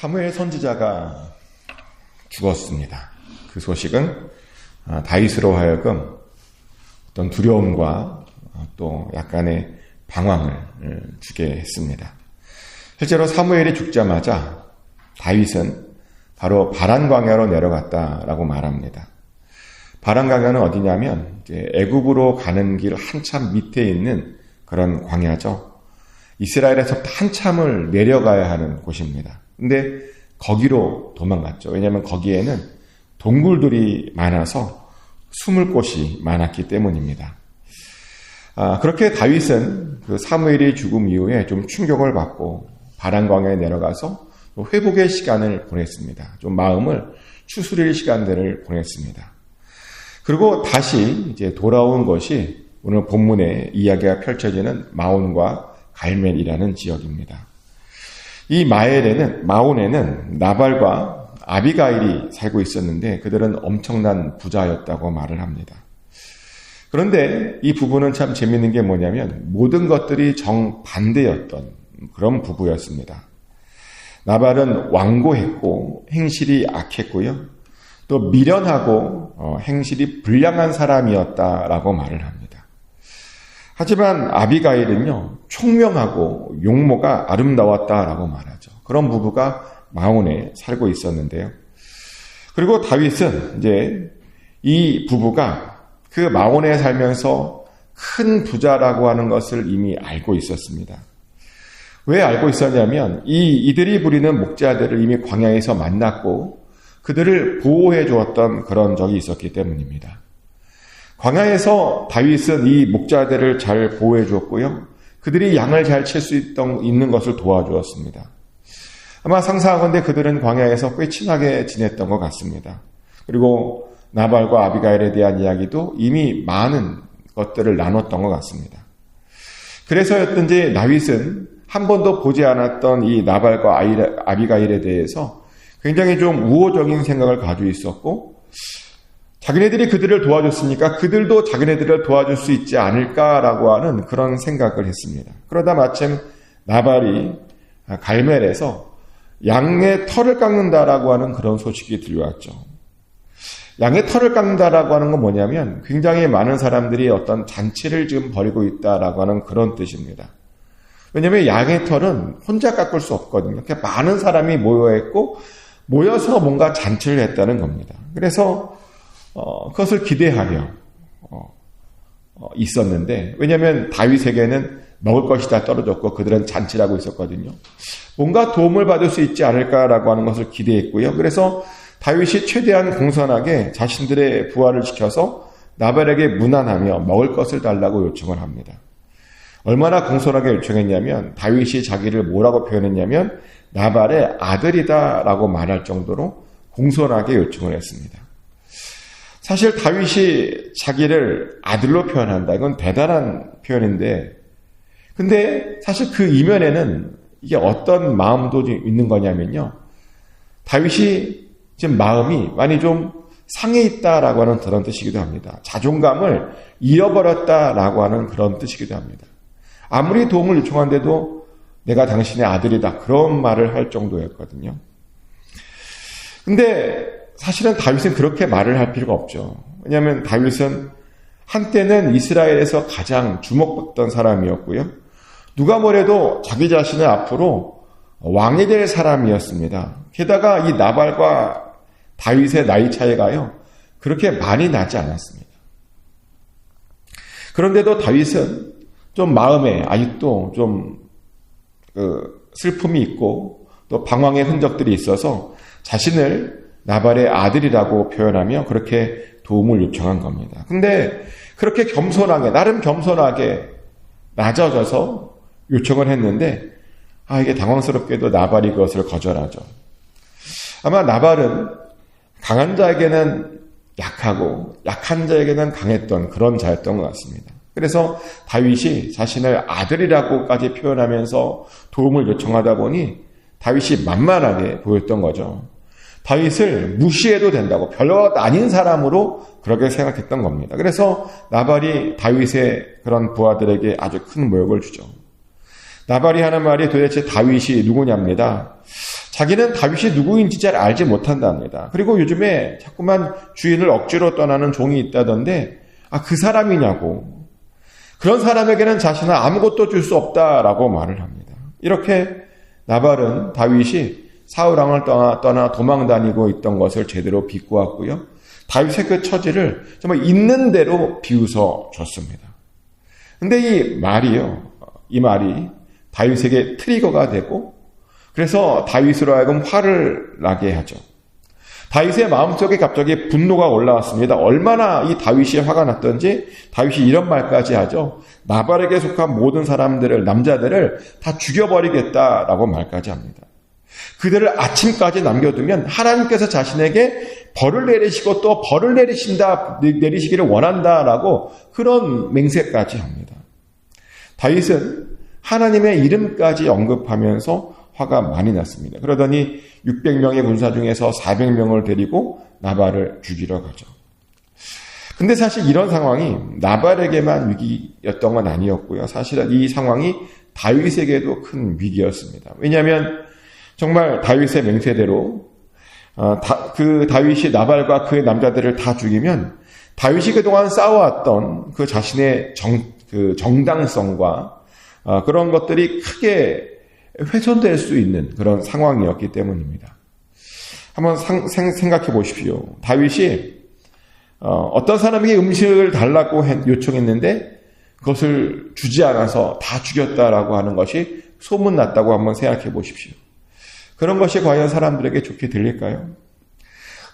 사무엘 선지자가 죽었습니다. 그 소식은 아, 다윗으로 하여금 어떤 두려움과 또 약간의 방황을 주게 했습니다. 실제로 사무엘이 죽자마자 다윗은 바로 바란 광야로 내려갔다라고 말합니다. 바란 광야는 어디냐면 애굽으로 가는 길 한참 밑에 있는 그런 광야죠. 이스라엘에서 한참을 내려가야 하는 곳입니다. 근데 거기로 도망갔죠. 왜냐하면 거기에는 동굴들이 많아서 숨을 곳이 많았기 때문입니다. 아, 그렇게 다윗은 그 사무엘의 죽음 이후에 좀 충격을 받고 바란광에 내려가서 회복의 시간을 보냈습니다. 좀 마음을 추스릴 시간들을 보냈습니다. 그리고 다시 이제 돌아온 것이 오늘 본문의 이야기가 펼쳐지는 마온과 갈멜이라는 지역입니다. 이 마엘에는 마온에는 나발과 아비가일이 살고 있었는데 그들은 엄청난 부자였다고 말을 합니다. 그런데 이 부부는 참 재밌는 게 뭐냐면 모든 것들이 정반대였던 그런 부부였습니다. 나발은 완고했고 행실이 악했고요. 또 미련하고 어, 행실이 불량한 사람이었다라고 말을 합니다. 하지만 아비가일은요, 총명하고 용모가 아름다웠다라고 말하죠. 그런 부부가 마온에 살고 있었는데요. 그리고 다윗은 이제 이 부부가 그 마온에 살면서 큰 부자라고 하는 것을 이미 알고 있었습니다. 왜 알고 있었냐면 이 이들이 부리는 목자들을 이미 광야에서 만났고 그들을 보호해 주었던 그런 적이 있었기 때문입니다. 광야에서 다윗은 이 목자들을 잘 보호해 주었고요. 그들이 양을 잘 칠 수 있는 것을 도와주었습니다. 아마 상상하건대 그들은 광야에서 꽤 친하게 지냈던 것 같습니다. 그리고 나발과 아비가일에 대한 이야기도 이미 많은 것들을 나눴던 것 같습니다. 그래서였든지 다윗은 한 번도 보지 않았던 이 나발과 아비가일에 대해서 굉장히 좀 우호적인 생각을 가지고 있었고 자기네들이 그들을 도와줬으니까 그들도 자기네들을 도와줄 수 있지 않을까라고 하는 그런 생각을 했습니다. 그러다 마침 나발이 갈멜에서 양의 털을 깎는다라고 하는 그런 소식이 들려왔죠. 양의 털을 깎는다라고 하는 건 뭐냐면 굉장히 많은 사람들이 어떤 잔치를 지금 벌이고 있다라고 하는 그런 뜻입니다. 왜냐하면 양의 털은 혼자 깎을 수 없거든요. 이렇게 많은 사람이 모여 있고 모여서 뭔가 잔치를 했다는 겁니다. 그래서 어, 그것을 기대하며 어, 어, 있었는데 왜냐하면 다윗에게는 먹을 것이 다 떨어졌고 그들은 잔치라고 있었거든요. 뭔가 도움을 받을 수 있지 않을까라고 하는 것을 기대했고요. 그래서 다윗이 최대한 공손하게 자신들의 부하를 지켜서 나발에게 무난하며 먹을 것을 달라고 요청을 합니다. 얼마나 공손하게 요청했냐면 다윗이 자기를 뭐라고 표현했냐면 나발의 아들이다라고 말할 정도로 공손하게 요청을 했습니다. 사실 다윗이 자기를 아들로 표현한다. 이건 대단한 표현인데, 근데 사실 그 이면에는 이게 어떤 마음도 있는 거냐면요. 다윗이 지금 마음이 많이 좀 상해 있다라고 하는 그런 뜻이기도 합니다. 자존감을 잃어버렸다라고 하는 그런 뜻이기도 합니다. 아무리 도움을 요청한데도 내가 당신의 아들이다. 그런 말을 할 정도였거든요. 근데 사실은 다윗은 그렇게 말을 할 필요가 없죠. 왜냐하면 다윗은 한때는 이스라엘에서 가장 주목받던 사람이었고요. 누가 뭐래도 자기 자신을 앞으로 왕이 될 사람이었습니다. 게다가 이 나발과 다윗의 나이 차이가요. 그렇게 많이 나지 않았습니다. 그런데도 다윗은 좀 마음에 아직도 좀그 슬픔이 있고 또 방황의 흔적들이 있어서 자신을 나발의 아들이라고 표현하며 그렇게 도움을 요청한 겁니다. 근데 그렇게 겸손하게, 나름 겸손하게 낮아져서 요청을 했는데, 아, 이게 당황스럽게도 나발이 그것을 거절하죠. 아마 나발은 강한 자에게는 약하고 약한 자에게는 강했던 그런 자였던 것 같습니다. 그래서 다윗이 자신을 아들이라고까지 표현하면서 도움을 요청하다 보니 다윗이 만만하게 보였던 거죠. 다윗을 무시해도 된다고 별것 아닌 사람으로 그렇게 생각했던 겁니다. 그래서 나발이 다윗의 그런 부하들에게 아주 큰 모욕을 주죠. 나발이 하는 말이 도대체 다윗이 누구냐입니다. 자기는 다윗이 누구인지 잘 알지 못한답니다. 그리고 요즘에 자꾸만 주인을 억지로 떠나는 종이 있다던데, 아, 그 사람이냐고. 그런 사람에게는 자신은 아무것도 줄 수 없다라고 말을 합니다. 이렇게 나발은 다윗이 사울 왕을 떠나, 떠나 도망 다니고 있던 것을 제대로 비꼬았고요. 다윗의 그 처지를 정말 있는 대로 비웃어 줬습니다. 근데 이 말이요, 이 말이 다윗에게 트리거가 되고 그래서 다윗으로 하여금 화를 나게 하죠. 다윗의 마음속에 갑자기 분노가 올라왔습니다. 얼마나 이 다윗이 화가 났던지 다윗이 이런 말까지 하죠. 나발에게 속한 모든 사람들을 남자들을 다 죽여버리겠다라고 말까지 합니다. 그들을 아침까지 남겨두면 하나님께서 자신에게 벌을 내리시고 또 벌을 내리신다 내리시기를 원한다라고 그런 맹세까지 합니다. 다윗은 하나님의 이름까지 언급하면서 화가 많이 났습니다. 그러더니 600명의 군사 중에서 400명을 데리고 나발을 죽이러 가죠. 근데 사실 이런 상황이 나발에게만 위기였던 건 아니었고요. 사실 이 상황이 다윗에게도 큰 위기였습니다. 왜냐하면 정말 다윗의 맹세대로 어, 그 다윗이 나발과 그의 남자들을 다 죽이면 다윗이 그동안 쌓아왔던 그 자신의 정, 그 정당성과 어, 그런 것들이 크게 훼손될 수 있는 그런 상황이었기 때문입니다. 한번 상, 생각해 보십시오. 다윗이 어, 떤 사람에게 음식을 달라고 요청했는데 그것을 주지 않아서 다 죽였다라고 하는 것이 소문났다고 한번 생각해 보십시오. 그런 것이 과연 사람들에게 좋게 들릴까요?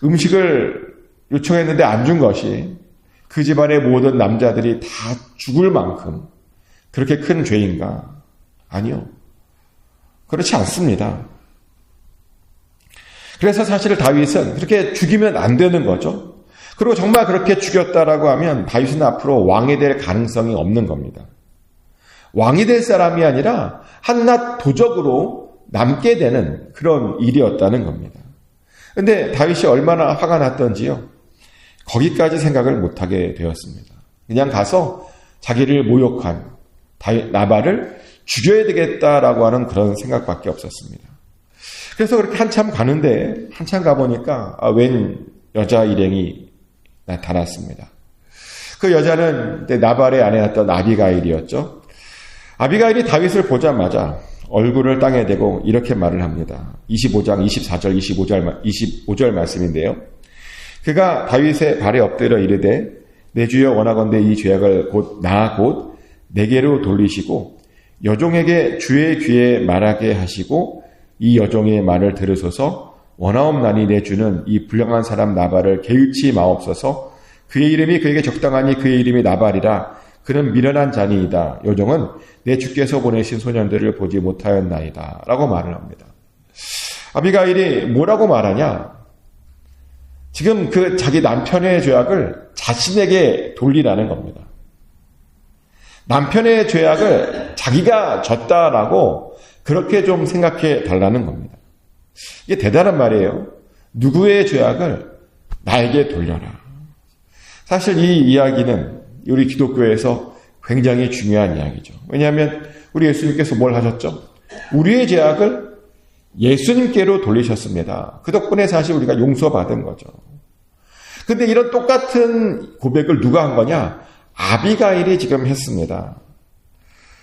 음식을 요청했는데 안 준 것이 그 집안의 모든 남자들이 다 죽을 만큼 그렇게 큰 죄인가? 아니요. 그렇지 않습니다. 그래서 사실 다윗은 그렇게 죽이면 안 되는 거죠. 그리고 정말 그렇게 죽였다라고 하면 다윗은 앞으로 왕이 될 가능성이 없는 겁니다. 왕이 될 사람이 아니라 한낱 도적으로 남게 되는 그런 일이었다는 겁니다. 근데 다윗이 얼마나 화가 났던지요. 거기까지 생각을 못하게 되었습니다. 그냥 가서 자기를 모욕한 나발을 죽여야 되겠다라고 하는 그런 생각밖에 없었습니다. 그래서 그렇게 한참 가는데 한참 가보니까 아, 웬 여자 일행이 나타났습니다. 그 여자는 나발의 아내였던 아비가일이었죠. 아비가일이 다윗을 보자마자 얼굴을 땅에 대고 이렇게 말을 합니다. 25장 24절 25절 25절 말씀인데요. 그가 다윗의 발에 엎드려 이르되 내 주여 원하건대 이 죄악을 곧 나 곧 내게로 돌리시고 여종에게 주의 귀에 말하게 하시고 이 여종의 말을 들으소서 원하옵나니 내 주는 이 불량한 사람 나발을 개의치 마옵소서 그의 이름이 그에게 적당하니 그의 이름이 나발이라 그는 미련한 자니이다. 여종은 내 주께서 보내신 소년들을 보지 못하였나이다. 라고 말을 합니다. 아비가일이 뭐라고 말하냐? 지금 그 자기 남편의 죄악을 자신에게 돌리라는 겁니다. 남편의 죄악을 자기가 졌다라고 그렇게 좀 생각해 달라는 겁니다. 이게 대단한 말이에요. 누구의 죄악을 나에게 돌려라. 사실 이 이야기는 우리 기독교에서 굉장히 중요한 이야기죠. 왜냐하면 우리 예수님께서 뭘 하셨죠? 우리의 죄악을 예수님께로 돌리셨습니다. 그 덕분에 사실 우리가 용서받은 거죠. 근데 이런 똑같은 고백을 누가 한 거냐? 아비가일이 지금 했습니다.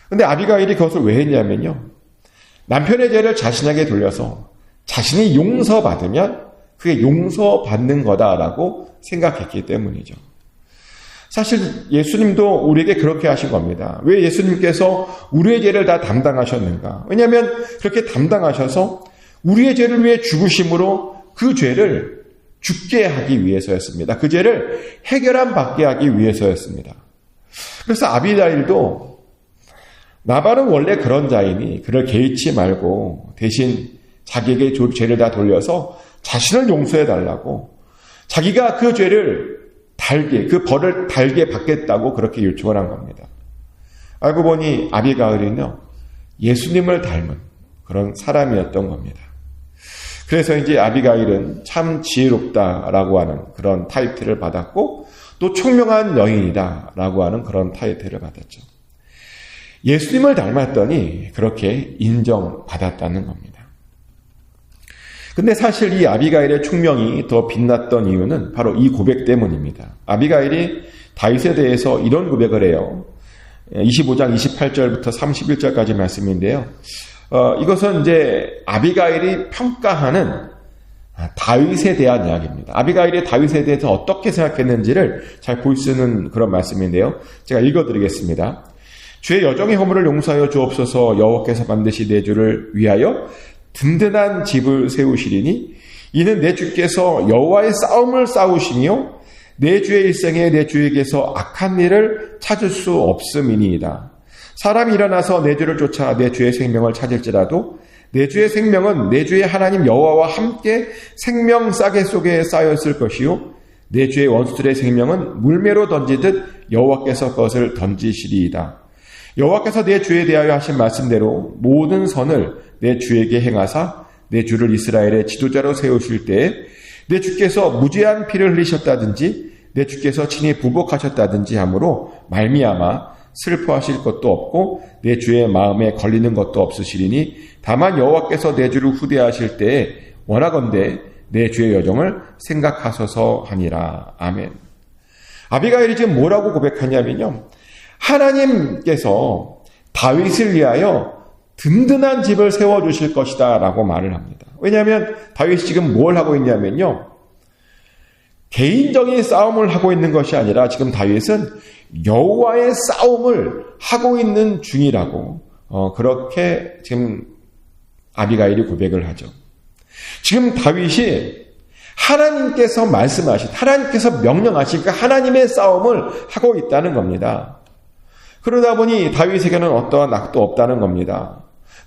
근데 아비가일이 그것을 왜 했냐면요. 남편의 죄를 자신에게 돌려서 자신이 용서받으면 그게 용서받는 거다라고 생각했기 때문이죠. 사실 예수님도 우리에게 그렇게 하신 겁니다. 왜 예수님께서 우리의 죄를 다 담당하셨는가? 왜냐하면 그렇게 담당하셔서 우리의 죄를 위해 죽으심으로 그 죄를 죽게 하기 위해서였습니다. 그 죄를 해결함 받게 하기 위해서였습니다. 그래서 아비다일도 나발은 원래 그런 자이니 그를 개의치 말고 대신 자기에게 죄를 다 돌려서 자신을 용서해 달라고 자기가 그 죄를 달게 그 벌을 달게 받겠다고 그렇게 요청을 한 겁니다. 알고 보니 아비가을은요 예수님을 닮은 그런 사람이었던 겁니다. 그래서 이제 아비가일은 참 지혜롭다라고 하는 그런 타이틀을 받았고 또 총명한 여인이다라고 하는 그런 타이틀을 받았죠. 예수님을 닮았더니 그렇게 인정받았다는 겁니다. 근데 사실 이 아비가일의 총명이 더 빛났던 이유는 바로 이 고백 때문입니다. 아비가일이 다윗에 대해서 이런 고백을 해요. 25장 28절부터 31절까지 말씀인데요. 어, 이것은 이제 아비가일이 평가하는 다윗에 대한 이야기입니다. 아비가일이 다윗에 대해서 어떻게 생각했는지를 잘 볼 수 있는 그런 말씀인데요. 제가 읽어드리겠습니다. 주의 여정의 허물을 용서하여 주옵소서 여호와께서 반드시 내 주를 위하여 든든한 집을 세우시리니 이는 내 주께서 여호와의 싸움을 싸우시며 내 주의 일생에 내 주에게서 악한 일을 찾을 수 없음이니이다. 사람이 일어나서 내 주를 쫓아 내 주의 생명을 찾을지라도 내 주의 생명은 내 주의 하나님 여호와와 함께 생명 싸개 속에 쌓였을 것이요 내 주의 원수들의 생명은 물매로 던지듯 여호와께서 그것을 던지시리이다. 여호와께서 내 주에 대하여 하신 말씀대로 모든 선을 내 주에게 행하사 내 주를 이스라엘의 지도자로 세우실 때에 내 주께서 무죄한 피를 흘리셨다든지 내 주께서 친히 부복하셨다든지 하므로 말미암아 슬퍼하실 것도 없고 내 주의 마음에 걸리는 것도 없으시리니 다만 여호와께서 내 주를 후대하실 때에 원하건대 내 주의 여정을 생각하소서 하니라. 아멘. 아비가일이 지금 뭐라고 고백하냐면요. 하나님께서 다윗을 위하여 든든한 집을 세워주실 것이다 라고 말을 합니다. 왜냐하면 다윗이 지금 뭘 하고 있냐면요. 개인적인 싸움을 하고 있는 것이 아니라 지금 다윗은 여호와의 싸움을 하고 있는 중이라고 어, 그렇게 지금 아비가일이 고백을 하죠. 지금 다윗이 하나님께서 말씀하신 하나님께서 명령하시니까 하나님의 싸움을 하고 있다는 겁니다. 그러다 보니 다윗에게는 어떠한 악도 없다는 겁니다.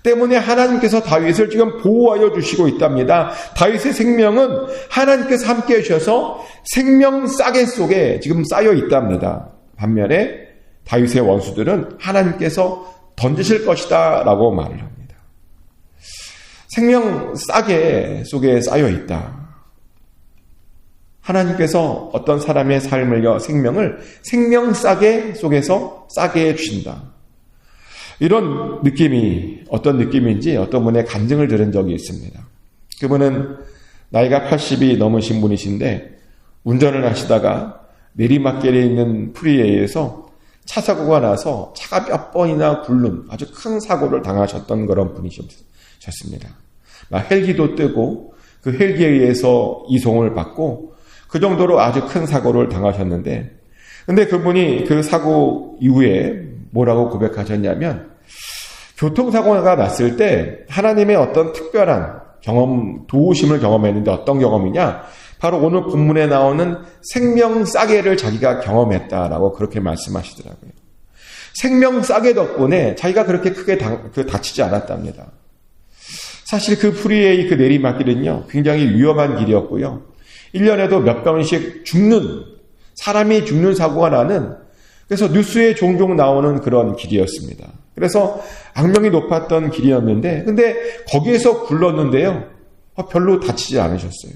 때문에 하나님께서 다윗을 지금 보호하여 주시고 있답니다. 다윗의 생명은 하나님께서 함께 해주셔서 생명 싸개 속에 지금 쌓여 있답니다. 반면에 다윗의 원수들은 하나님께서 던지실 것이다 라고 말을 합니다. 생명 싸개 속에 쌓여 있다. 하나님께서 어떤 사람의 삶을요, 생명을 생명 싸게 속에서 싸게 해주신다. 이런 느낌이 어떤 느낌인지 어떤 분의 간증을 들은 적이 있습니다. 그분은 나이가 80이 넘으신 분이신데 운전을 하시다가 내리막길에 있는 프리웨이에서 차 사고가 나서 차가 몇 번이나 굴른 아주 큰 사고를 당하셨던 그런 분이셨습니다. 헬기도 뜨고 그 헬기에 의해서 이송을 받고 그 정도로 아주 큰 사고를 당하셨는데 근데 그분이 그 사고 이후에 뭐라고 고백하셨냐면 교통사고가 났을 때 하나님의 어떤 특별한 경험, 도우심을 경험했는데 어떤 경험이냐? 바로 오늘 본문에 나오는 생명 싸개를 자기가 경험했다라고 그렇게 말씀하시더라고요. 생명 싸개 덕분에 자기가 그렇게 크게 다, 그 다치지 않았답니다. 사실 그 프리웨이 그 내리막길은요, 굉장히 위험한 길이었고요. 1년에도 몇 번씩 죽는, 사람이 죽는 사고가 나는, 그래서 뉴스에 종종 나오는 그런 길이었습니다. 그래서 악명이 높았던 길이었는데, 근데 거기에서 굴렀는데요, 어, 별로 다치지 않으셨어요.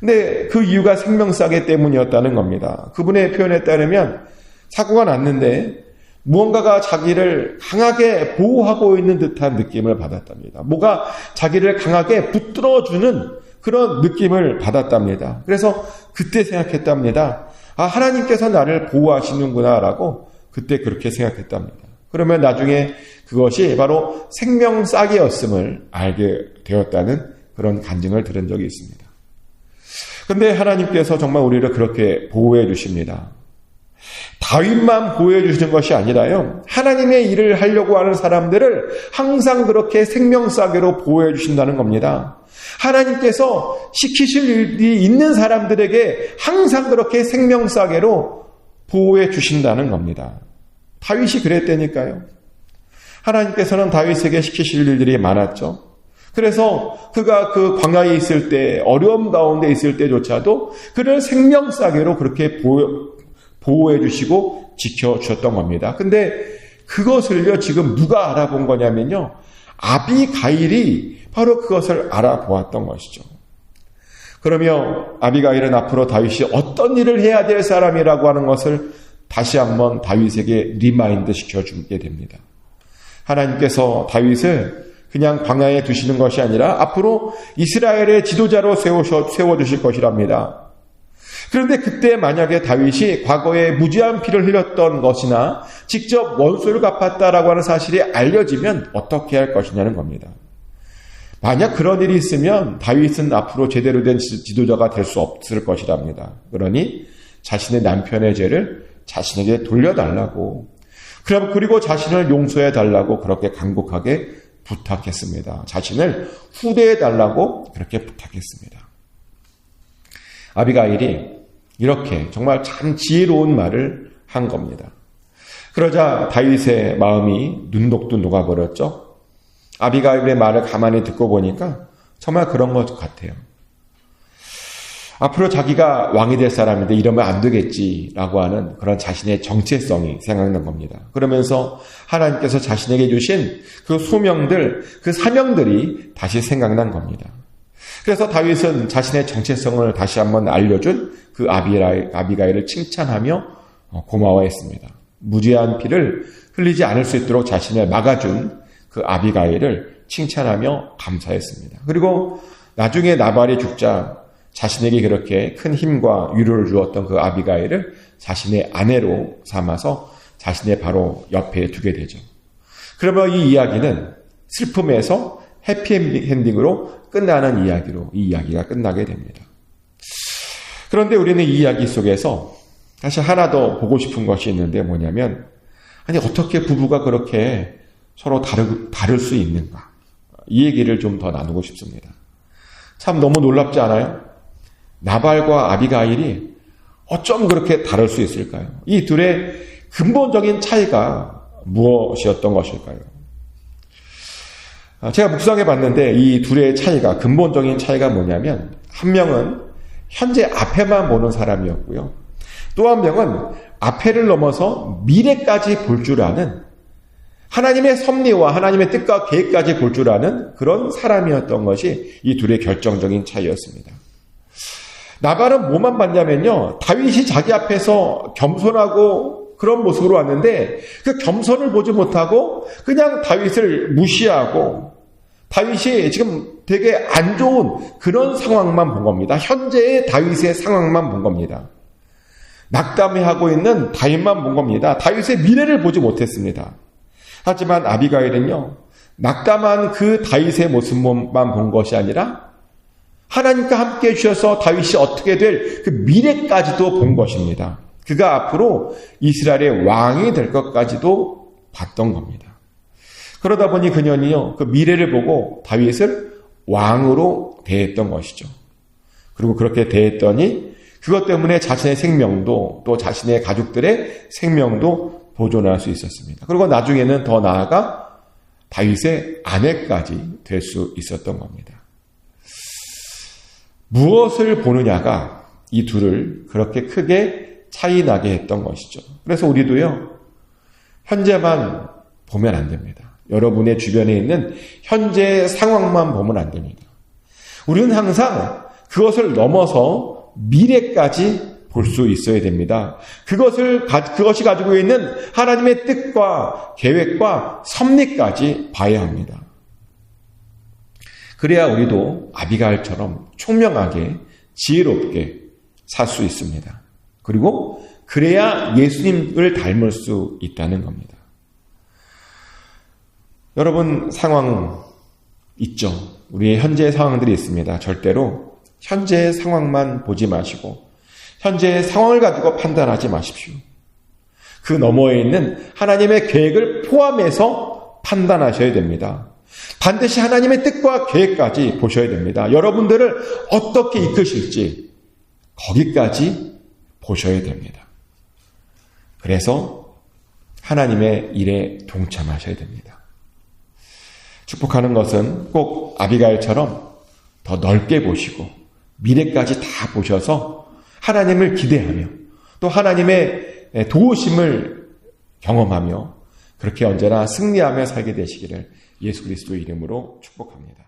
근데 그 이유가 생명싸게 때문이었다는 겁니다. 그분의 표현에 따르면 사고가 났는데 무언가가 자기를 강하게 보호하고 있는 듯한 느낌을 받았답니다. 뭐가 자기를 강하게 붙들어주는 그런 느낌을 받았답니다. 그래서 그때 생각했답니다. 아, 하나님께서 나를 보호하시는구나라고 그때 그렇게 생각했답니다. 그러면 나중에 그것이 바로 생명 싹이었음을 알게 되었다는 그런 간증을 들은 적이 있습니다. 근데 하나님께서 정말 우리를 그렇게 보호해 주십니다. 다윗만 보호해 주시는 것이 아니라요. 하나님의 일을 하려고 하는 사람들을 항상 그렇게 생명 싸개로 보호해 주신다는 겁니다. 하나님께서 시키실 일이 있는 사람들에게 항상 그렇게 생명싸개로 보호해 주신다는 겁니다. 다윗이 그랬다니까요. 하나님께서는 다윗에게 시키실 일들이 많았죠. 그래서 그가 그 광야에 있을 때, 어려움 가운데 있을 때조차도 그를 생명싸개로 그렇게 보호, 해 주시고 지켜 주셨던 겁니다. 근데 그것을요, 지금 누가 알아본 거냐면요. 아비가일이 바로 그것을 알아보았던 것이죠. 그러며 아비가일은 앞으로 다윗이 어떤 일을 해야 될 사람이라고 하는 것을 다시 한번 다윗에게 리마인드 시켜주게 됩니다. 하나님께서 다윗을 그냥 광야에 두시는 것이 아니라 앞으로 이스라엘의 지도자로 세우셔, 세워주실 것이랍니다. 그런데 그때 만약에 다윗이 과거에 무지한 피를 흘렸던 것이나 직접 원수를 갚았다라고 하는 사실이 알려지면 어떻게 할 것이냐는 겁니다. 만약 그런 일이 있으면 다윗은 앞으로 제대로 된 지도자가 될 수 없을 것이랍니다. 그러니 자신의 남편의 죄를 자신에게 돌려달라고 그럼 그리고 자신을 용서해 달라고 그렇게 간곡하게 부탁했습니다. 자신을 후대해 달라고 그렇게 부탁했습니다. 아비가일이 이렇게 정말 참 지혜로운 말을 한 겁니다. 그러자 다윗의 마음이 눈독도 녹아버렸죠. 아비가일의 말을 가만히 듣고 보니까 정말 그런 것 같아요. 앞으로 자기가 왕이 될 사람인데 이러면 안 되겠지라고 하는 그런 자신의 정체성이 생각난 겁니다. 그러면서 하나님께서 자신에게 주신 그 소명들, 그 사명들이 다시 생각난 겁니다. 그래서 다윗은 자신의 정체성을 다시 한번 알려준 그 아비가일을 칭찬하며 어, 고마워했습니다. 무죄한 피를 흘리지 않을 수 있도록 자신을 막아준 그 아비가일을 칭찬하며 감사했습니다. 그리고 나중에 나발이 죽자 자신에게 그렇게 큰 힘과 위로를 주었던 그 아비가일을 자신의 아내로 삼아서 자신의 바로 옆에 두게 되죠. 그러면 이 이야기는 슬픔에서 해피엔딩으로 끝나는 이야기로 이 이야기가 끝나게 됩니다. 그런데 우리는 이 이야기 속에서 사실 하나 더 보고 싶은 것이 있는데 뭐냐면 아니 어떻게 부부가 그렇게 서로 다르, 다를 수 있는가 이 얘기를 좀 더 나누고 싶습니다. 참 너무 놀랍지 않아요? 나발과 아비가일이 어쩜 그렇게 다를 수 있을까요? 이 둘의 근본적인 차이가 무엇이었던 것일까요? 아, 제가 묵상해 봤는데 이 둘의 차이가 근본적인 차이가 뭐냐면 한 명은 현재 앞에만 보는 사람이었고요. 또 한 명은 앞에를 넘어서 미래까지 볼 줄 아는 하나님의 섭리와 하나님의 뜻과 계획까지 볼 줄 아는 그런 사람이었던 것이 이 둘의 결정적인 차이였습니다. 나발은 뭐만 봤냐면요. 다윗이 자기 앞에서 겸손하고 그런 모습으로 왔는데 그 겸손을 보지 못하고 그냥 다윗을 무시하고 다윗이 지금 되게 안 좋은 그런 상황만 본 겁니다. 현재의 다윗의 상황만 본 겁니다. 낙담해하고 있는 다윗만 본 겁니다. 다윗의 미래를 보지 못했습니다. 하지만 아비가일은요, 낙담한 그 다윗의 모습만 본 것이 아니라 하나님과 함께 해주셔서 다윗이 어떻게 될 그 미래까지도 본 것입니다. 그가 앞으로 이스라엘의 왕이 될 것까지도 봤던 겁니다. 그러다 보니 그년이요, 그 미래를 보고 다윗을 왕으로 대했던 것이죠. 그리고 그렇게 대했더니 그것 때문에 자신의 생명도 또 자신의 가족들의 생명도 보존할 수 있었습니다. 그리고 나중에는 더 나아가 다윗의 아내까지 될 수 있었던 겁니다. 무엇을 보느냐가 이 둘을 그렇게 크게 차이 나게 했던 것이죠. 그래서 우리도요, 현재만 보면 안 됩니다. 여러분의 주변에 있는 현재 상황만 보면 안 됩니다. 우리는 항상 그것을 넘어서 미래까지 볼 수 있어야 됩니다. 그것을, 그것이 가지고 있는 하나님의 뜻과 계획과 섭리까지 봐야 합니다. 그래야 우리도 아비갈처럼 총명하게 지혜롭게 살 수 있습니다. 그리고 그래야 예수님을 닮을 수 있다는 겁니다. 여러분 상황 있죠. 우리의 현재 상황들이 있습니다. 절대로 현재의 상황만 보지 마시고 현재의 상황을 가지고 판단하지 마십시오. 그 너머에 있는 하나님의 계획을 포함해서 판단하셔야 됩니다. 반드시 하나님의 뜻과 계획까지 보셔야 됩니다. 여러분들을 어떻게 이끄실지 거기까지 보셔야 됩니다. 그래서 하나님의 일에 동참하셔야 됩니다. 축복하는 것은 꼭 아비가일처럼 더 넓게 보시고 미래까지 다 보셔서 하나님을 기대하며 또 하나님의 도우심을 경험하며 그렇게 언제나 승리하며 살게 되시기를 예수 그리스도의 이름으로 축복합니다.